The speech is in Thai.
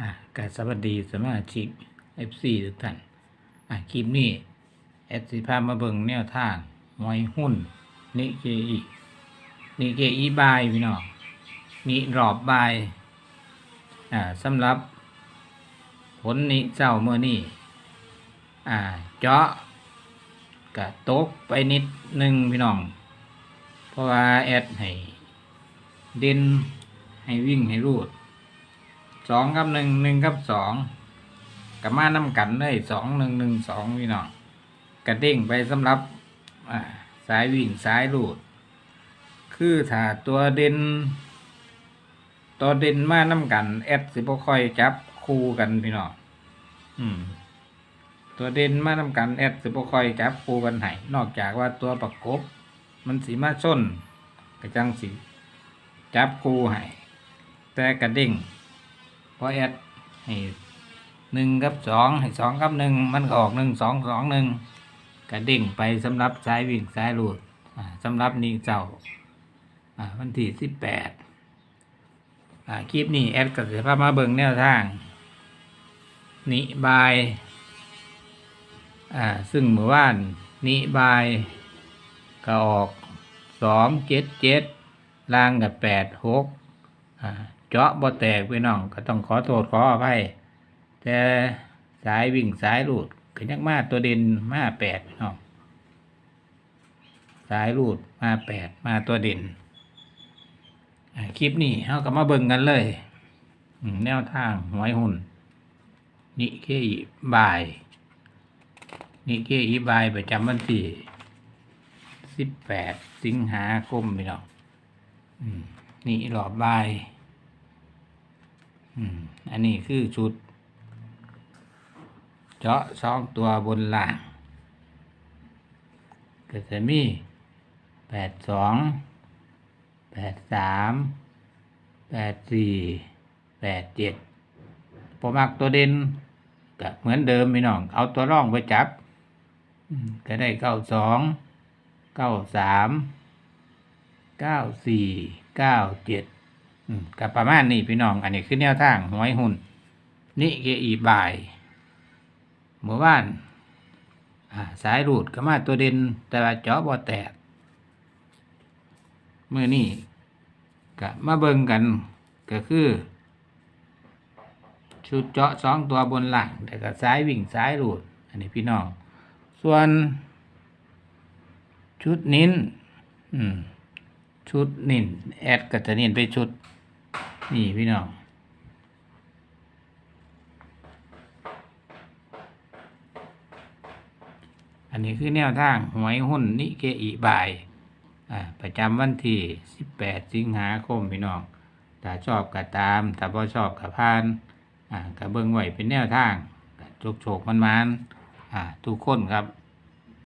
อะกสวัสดีสมาชิก FC ทุกท่านอะคลิปนี้แอดสิพามาเบิ่งแนวทางหวยหุ้นนิเกอีนิเกอีบายพี่น้องนิรอบบายอ่าสำหรับ ผลนี้เจ้าเมื่อนี้อ่าเจาะกะตกไปนิดหนึ่งพี่น้อง เพราะว่าแอดให้เด่นให้วิ่งให้รูด สองกับหนึ่งหนึ่งกับสองกับมาน้ำกันเลยสองหนึ่งหนึ่งสองพี่น้องกระเด้งไปสำหรับสายวิ่งสายรูดคือถ้าตัวเด่นตัวเด่นมาน้ำกันแอดสิบค่อยจับคู่กันพี่น้องอืม ตัวเด่นมาน้ำกันแอดสิบค่อยจับคู่กันให้นอกจากว่าตัวประกบ มันสีมาส้นกระจังสีจับคู่ให้แต่กระดิ่ง พราะแอดให้หนึ่งกับสองให้สองกับหนึ่งมันก็ออกหนึ่งสองสองหนึ่งกระดิ่งไปสำหรับสายวิ่งสายรูดอ่าสำหรับนี้เจ้าวันที่สิบแปดคลิปนี้แอดก็จะพามาเบิ่งแนวทาง นิบายซึ่งเมื่อวานนิบายก็ออกสองเจ็ดเจ็ดล่างกับแปดหก เจาะบ่แตกไปน้องก็ต้องขอโทษขออภัยแต่สายวิ่งสายรูดก็ยังมาตัวเด่นมาแปดพี่น้องสายรูดมาแปดมาตัวเด่นคลิปนี้เราก็มาเบิ่งกันเลย แนวทางหวยหุ่น นิเคอีบาย นิเคอีบายประจำวันที่สิบแปดสิงหาคมพี่น้องนี่หลอบบาย อันนี้คือชุด เจาะสองตัวบนล่างก็จะมีแปดสองแปดสามแปดสี่แปดเจ็ดพอมักตัวเด่นก็เหมือนเดิมพี่น้อง เอาตัวร่องไปจับอืมก็ได้เก้าสองเก้าสามเก้าสี่เก้าเจ็ด กับประมาณนี้พี่น้อง อันนี้คือแนวทางหวยหุ่นนี่เกอีบายเมื่อวานสายรูดก็มาตัวเด่นแต่ว่าจาะบ่แตกเมื่อนี้ก็มาเบิ่งกันก็คือ ชุดเจาะสองตัวบนหลังแต่ก็สายวิ่งสายรูด อันนี้พี่น้อง ส่วน ชุดนิ้นชุดนิ่นแอดก็จะเน้นไปชุด นี่พี่น้องอันนี้คือแนวทางหวยหุ้นนิเกอีบายอ่าประจำวันที่ 18 สิงหาคมพี่น้องถ้าชอบก็ตาม ถ้าบ่ชอบก็ผ่านอ่าก็เบิ่งไว้เป็นแนวทางก็โชคมันๆอ่าทุกคนครับ